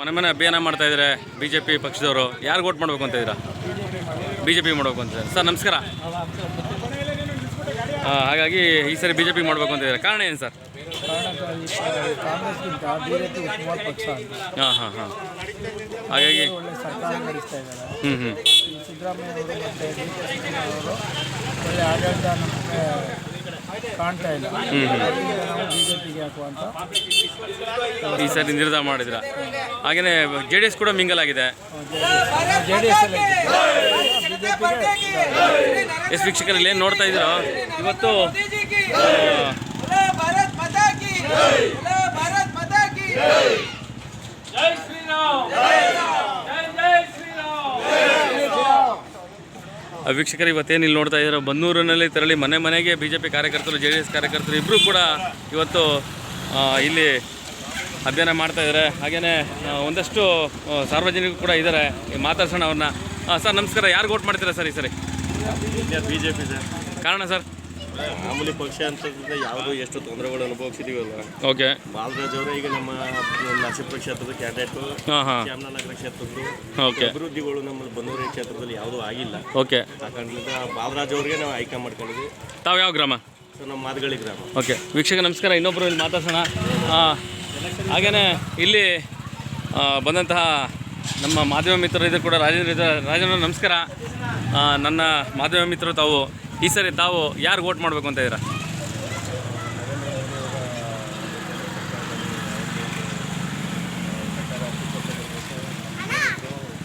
ಮನೆ ಮನೆ ಅಭಿಯಾನ ಮಾಡ್ತಾ ಇದ್ದಾರೆ ಬಿ ಜೆ ಪಿ ಪಕ್ಷದವರು. ಯಾರು ಓಟ್ ಮಾಡಬೇಕು ಅಂತ ಇದ್ದೀರಾ? ಬಿ ಜೆ ಪಿ ಮಾಡಬೇಕು ಅಂತ ಸರ್, ನಮಸ್ಕಾರ. ಹಾಗಾಗಿ ಈ ಸರಿ ಬಿ ಜೆ ಪಿ ಮಾಡಬೇಕು ಅಂತ ಇದ್ದಾರೆ? ಕಾರಣ ಏನು ಸರ್? ಹಾಂ ಹಾಂ ಹಾಂ. ಹಾಗಾಗಿ ಹ್ಞೂ ಹ್ಞೂ ಕಾಣ್ತಾ ಇಲ್ಲ. ಈ ಸರಿ ನಿರ್ಧಾರ ಮಾಡಿದ್ರ. ಹಾಗೇನೆ ಜೆ ಡಿ ಎಸ್ ಕೂಡ ಮಿಂಗಲ್ ಆಗಿದೆ. ಜೆ ಡಿ ಎಸ್ ವೀಕ್ಷಕರಲ್ಲಿ ಏನು ನೋಡ್ತಾ ಇದ್ದೀರೋ? ಇವತ್ತು ವೀಕ್ಷಕರು ಇವತ್ತೇನು ಇಲ್ಲಿ ನೋಡ್ತಾ ಇದ್ದಾರೆ ಬನ್ನೂರಿನಲ್ಲಿ ತೆರಳಿ ಮನೆ ಮನೆಗೆ ಬಿ ಜೆ ಪಿ ಕಾರ್ಯಕರ್ತರು ಜೆ ಡಿ ಎಸ್ ಕಾರ್ಯಕರ್ತರು ಇಬ್ಬರೂ ಕೂಡ ಇವತ್ತು ಇಲ್ಲಿ ಅಭಿಯಾನ ಮಾಡ್ತಾ ಇದ್ದಾರೆ. ಹಾಗೆಯೇ ಒಂದಷ್ಟು ಸಾರ್ವಜನಿಕರು ಕೂಡ ಇದ್ದಾರೆ. ಮಾತಾಡ್ಸೋಣ ಅವ್ರನ್ನ. ಸರ್ ನಮಸ್ಕಾರ. ಯಾರು ಓಟ್ ಮಾಡ್ತೀರಾ ಸರ್ ಈ ಸರಿ? B J P sir. ಕಾರಣ ಸರ್? ಮಾಮೂಲಿ ಪಕ್ಷ ಅಂತಂದ್ರೆ ಯಾವುದು ಎಷ್ಟು ತೊಂದರೆಗಳು ಅನುಭವಿಸಿದೀವಲ್ಲ. ಓಕೆ. ಬಾಲರಾಜ್ ಅವರೇ ಈಗ ನಮ್ಮ ನರಸೀಪುರ ಕ್ಷೇತ್ರದ ಕ್ಯಾಂಡಿಡೇಟು ಹಾಂ ಹಾಂ. ಚಾಮರಾಜನಗರ ಕ್ಷೇತ್ರದ್ದು ಓಕೆ. ಅಭಿವೃದ್ಧಿಗಳು ನಮ್ಮ ಬನ್ನೂರು ಕ್ಷೇತ್ರದಲ್ಲಿ ಯಾವುದೂ ಆಗಿಲ್ಲ. ಓಕೆ. ಆ ಕಾರಣದಿಂದ ಬಾಲರಾಜ್ ಅವ್ರಿಗೆ ನಾವು ಆಯ್ಕೆ ಮಾಡ್ಕೊಂಡಿದ್ವಿ. ತಾವು ಯಾವ ಗ್ರಾಮ? ಸೊ ನಮ್ಮ ಮಾದಗಳಿ ಗ್ರಾಮ. ಓಕೆ. ವೀಕ್ಷಕ ನಮಸ್ಕಾರ. ಇನ್ನೊಬ್ಬರು ಇಲ್ಲಿ ಮಾತಾಡ್ಸೋಣ. ಹಾಗೇನೆ ಇಲ್ಲಿ ಬಂದಂತಹ ನಮ್ಮ ಮಾಧ್ಯಮ ಮಿತ್ರರು ಇದ್ರು ಕೂಡ ರಾಜೇಂದ್ರ ರಾಜೇಂದ್ರ ನಮಸ್ಕಾರ. ನನ್ನ ಮಾಧ್ಯಮ ಮಿತ್ರರು ತಾವು ಈ ಸರಿ ತಾವು ಯಾರು ವೋಟ್ ಮಾಡಬೇಕು ಅಂತ ಇದ್ದೀರಾ?